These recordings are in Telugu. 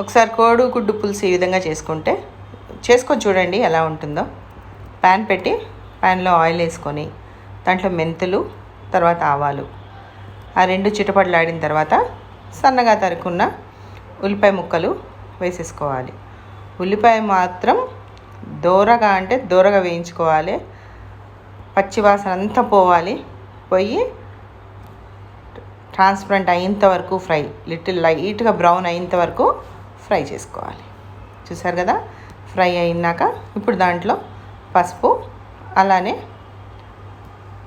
ఒకసారి కోడు గుడ్డు పులుసు ఈ విధంగా చేసుకుంటే చేసుకొని చూడండి ఎలా ఉంటుందో. ప్యాన్ పెట్టి ప్యాన్లో ఆయిల్ వేసుకొని దాంట్లో మెంతులు తర్వాత ఆవాలు. ఆ రెండు చిటపడలాడిన తర్వాత సన్నగా తరుకున్న ఉల్లిపాయ ముక్కలు వేసేసుకోవాలి. ఉల్లిపాయ మాత్రం దూరగా అంటే దూరగా వేయించుకోవాలి. పచ్చివాసన అంతా పోవాలి. పోయి ట్రాన్స్పరెంట్ అయ్యేంత వరకు ఫ్రై లిటిల్ లైట్గా బ్రౌన్ అయ్యేంత వరకు ఫ్రై చేసుకోవాలి. చూసారు కదా? ఫ్రై అయినాక ఇప్పుడు దాంట్లో పసుపు అలానే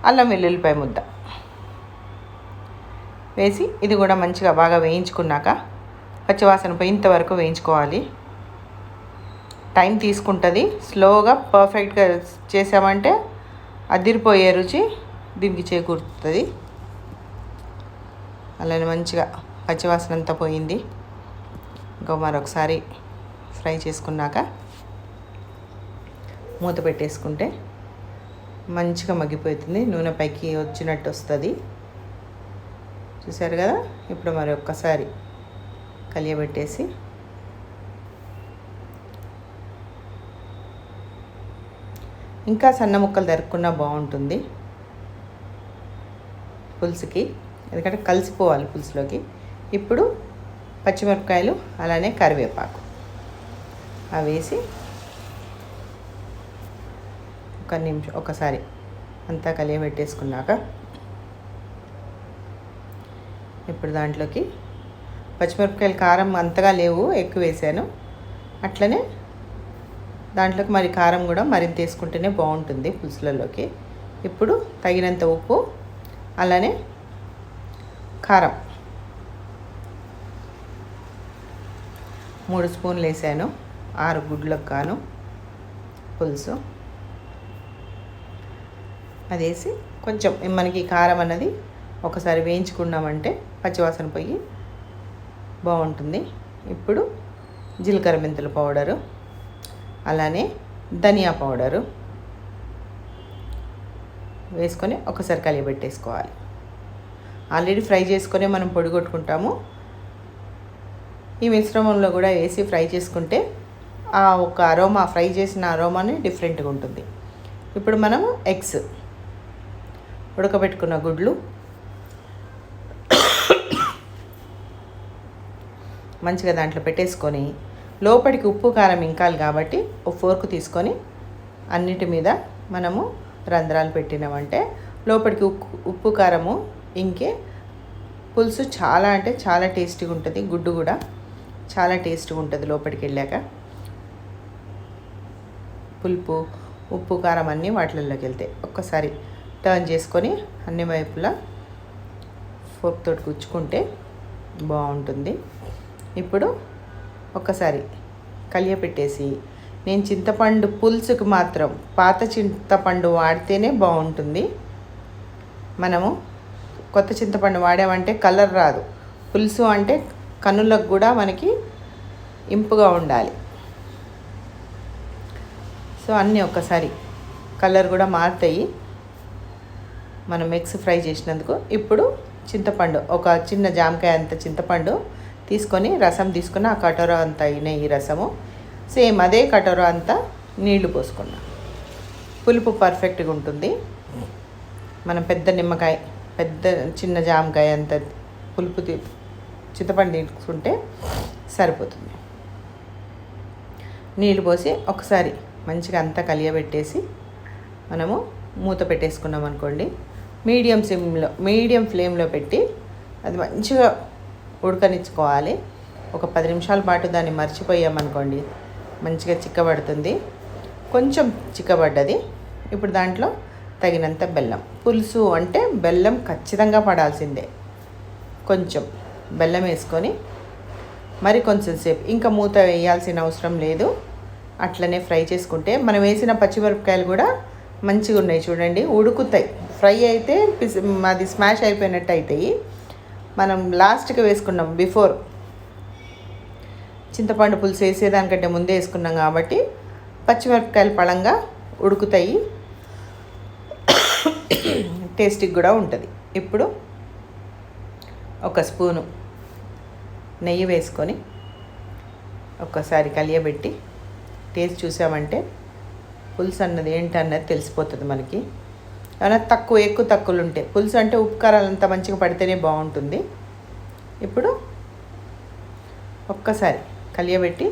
అల్లం వెల్లుల్లిపాయ ముద్ద వేసి ఇది కూడా మంచిగా బాగా వేయించుకున్నాక పచ్చివాసన పోయేంత వరకు వేయించుకోవాలి. టైం తీసుకుంటుంది. స్లోగా పర్ఫెక్ట్గా చేసామంటే అదిరిపోయే రుచి దీనికి చేకూరుతుంది. అలానే మంచిగా పచ్చివాసన అంతా పోయింది. ఇంకో మరొకసారి ఫ్రై చేసుకున్నాక మూత పెట్టేసుకుంటే మంచిగా మగ్గిపోతుంది. నూనె పైకి వచ్చినట్టు వస్తుంది. చూసారు కదా? ఇప్పుడు మరి ఒక్కసారి కలియబెట్టేసి ఇంకా సన్న ముక్కలు దరుక్కున్నా బాగుంటుంది. పులుసుకి ఎందుకంటే కలిసిపోవాలి పులుసులోకి. ఇప్పుడు పచ్చిమిరపకాయలు అలానే కరివేపాకు. అవి వేసి ఒక నిమిషం ఒకసారి అంతా కలియబెట్టేసుకున్నాక ఇప్పుడు దాంట్లోకి పచ్చిమిరపకాయలు కారం అంతగా లేవు ఎక్కువ వేసాను. అట్లనే దాంట్లోకి మరి కారం కూడా మరింత వేసుకుంటేనే బాగుంటుంది పులుసులలోకి. ఇప్పుడు తగినంత ఉప్పు అలానే కారం. మూడు స్పూన్లు వేసాను ఆరు గుడ్లకు కాను పులుసు. అది వేసి కొంచెం మనకి కారం అన్నది ఒకసారి వేయించుకున్నామంటే పచ్చివాసన పోయి బాగుంటుంది. ఇప్పుడు జీలకర్ర మెంతుల పౌడరు అలానే ధనియా పౌడరు వేసుకొని ఒకసారి కలియబెట్టేసుకోవాలి ఆల్రెడీ ఫ్రై చేసుకొని మనం పొడి కొట్టుకుంటాము. ఈ మిశ్రమంలో కూడా వేసి ఫ్రై చేసుకుంటే ఆ ఒక అరోమా ఫ్రై చేసిన అరోమాని డిఫరెంట్గా ఉంటుంది. ఇప్పుడు మనము ఎగ్స్ ఉడకబెట్టుకున్న గుడ్లు మంచిగా దాంట్లో పెట్టేసుకొని లోపలికి ఉప్పు కారం ఇంకాలి కాబట్టి ఒక ఫోర్క్ తీసుకొని అన్నిటి మీద మనము రంధ్రాలు పెట్టినామంటే లోపలికి ఉప్పు ఉప్పు కారము ఇంకే పులుసు చాలా అంటే చాలా టేస్టీగా ఉంటుంది గుడ్డు కూడా. చాలా టేస్ట్గా ఉంటుంది లోపలికి వెళ్ళాక. పులుపు ఉప్పు కారం అన్నీ వాటిల్లోకి వెళ్తాయి ఒక్కసారి టర్న్ చేసుకొని అన్ని వైపులా ఫోర్క్ తోటి గుచ్చుకుంటే బాగుంటుంది. ఇప్పుడు ఒక్కసారి కలియపెట్టేసి నేను చింతపండు పులుసుకు మాత్రం పాత చింతపండు వాడితేనే బాగుంటుంది. మనము కొత్త చింతపండు వాడామంటే కలర్ రాదు. పులుసు అంటే కన్నులకు కూడా మనకి ఇంపుగా ఉండాలి. సో అన్నీ ఒక్కసారి కలర్ కూడా మారుతాయి. మనం ఎగ్స్ ఫ్రై చేసినందుకు ఇప్పుడు చింతపండు ఒక చిన్న జామకాయ అంత చింతపండు తీసుకొని రసం తీసుకున్న ఆ కటోర అంతా అయిన ఈ రసము. సేమ్ అదే కటోర అంతా నీళ్ళు పోసుకున్నాం. పులుపు పర్ఫెక్ట్గా ఉంటుంది. మనం పెద్ద నిమ్మకాయ పెద్ద చిన్న జామకాయ అంత పులుపు చింతపండు తీసుకుంటే సరిపోతుంది. నీళ్ళు పోసి ఒకసారి మంచిగా అంతా కలియబెట్టేసి మనము మూత పెట్టేసుకున్నాం అనుకోండి. మీడియం సిమ్లో మీడియం ఫ్లేమ్లో పెట్టి అది మంచిగా ఉడకనిచ్చుకోవాలి. ఒక పది నిమిషాల పాటు దాన్ని మర్చిపోయామనుకోండి మంచిగా చిక్కబడుతుంది. కొంచెం చిక్కబడ్డది. ఇప్పుడు దాంట్లో తగినంత బెల్లం. పులుసు అంటే బెల్లం ఖచ్చితంగా పడాల్సిందే. కొంచెం. బెల్లం వేసుకొని మరి కొంచెం సేపు. ఇంకా మూత వేయాల్సిన అవసరం లేదు. అట్లనే ఫ్రై చేసుకుంటే మనం వేసిన పచ్చిమిరపకాయలు కూడా మంచిగా ఉన్నాయి చూడండి. ఉడుకుతాయి. ఫ్రై అయితే అది స్మాష్ అయిపోయినట్టు అవుతాయి మనం లాస్ట్కి వేసుకున్నాం బిఫోర్. చింతపండు పులుసు వేసేదానికంటే ముందే వేసుకున్నాం కాబట్టి పచ్చిమిరపకాయలు పళంగా ఉడుకుతాయి. టేస్టీగా కూడా ఉంటుంది. ఇప్పుడు ఒక స్పూను నెయ్యి వేసుకొని ఒక్కసారి కలియబెట్టి టేస్ట్ చూసామంటే పులుసు అన్నది ఏంటన్నది తెలిసిపోతుంది మనకి. ఏమైనా తక్కువ ఎక్కువ తక్కువలు ఉంటాయి పులుసు అంటే ఉపకారాలు అంత మంచిగా పడితేనే బాగుంటుంది. ఇప్పుడు ఒక్కసారి కలియబెట్టి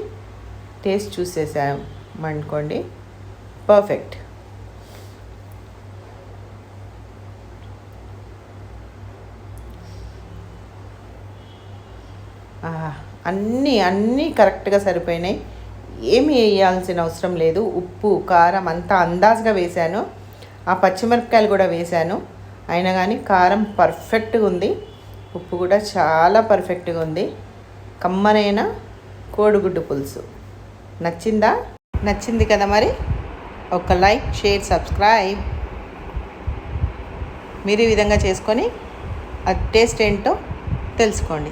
టేస్ట్ చూసేసామనుకోండి. పర్ఫెక్ట్. అన్నీ అన్నీ కరెక్ట్గా సరిపోయినాయి. ఏమి వేయాల్సిన అవసరం లేదు. ఉప్పు కారం అంతా అందాజుగా వేశాను. ఆ పచ్చిమిరపకాయలు కూడా వేశాను. అయినా కానీ కారం పర్ఫెక్ట్గా ఉంది. ఉప్పు కూడా చాలా పర్ఫెక్ట్గా ఉంది. కమ్మనైన కోడిగుడ్డు పులుసు. నచ్చిందా? నచ్చింది కదా మరి? ఒక లైక్ షేర్ సబ్స్క్రైబ్. మీరు ఈ విధంగా చేసుకొని ఆ టేస్ట్ ఏంటో తెలుసుకోండి.